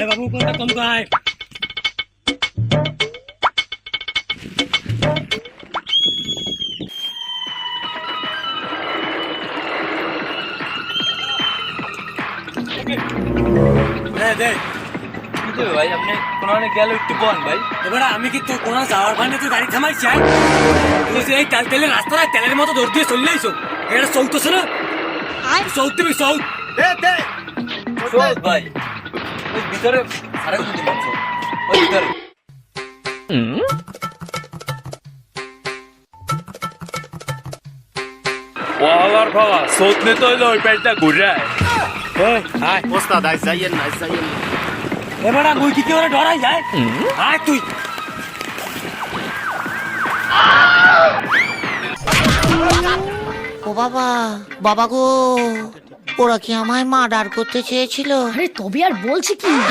বাবু কোনটা কম গায় দে দে একটু বল ভাই এবারে আমি কি তোর কোনো যাওয়ার ভানে তুই এই। তেল তেলের রাস্তায় তেলের মতো দৌড় দিয়ে চলে আইছো এটা চৌকতেছে না চৌক দিবি চৌক সৌদ ভাই। ওই ভিতরে সারা কিছু দিন ওই ভিতরে। ওয়ালার বাবা সৌদ নিতে হইলে ওই পেটটা ঘুরায় আয়। ওস্তাদ আজ যাইয়েন না যাইয়েন না। এবারে মুই কি করে ডরাই যায় আয় তুই। ও বাবা বাবা গো। ওরা কি আমায় মার্ডার করতে চেয়েছিল? আরে তবে আর বলছি কি?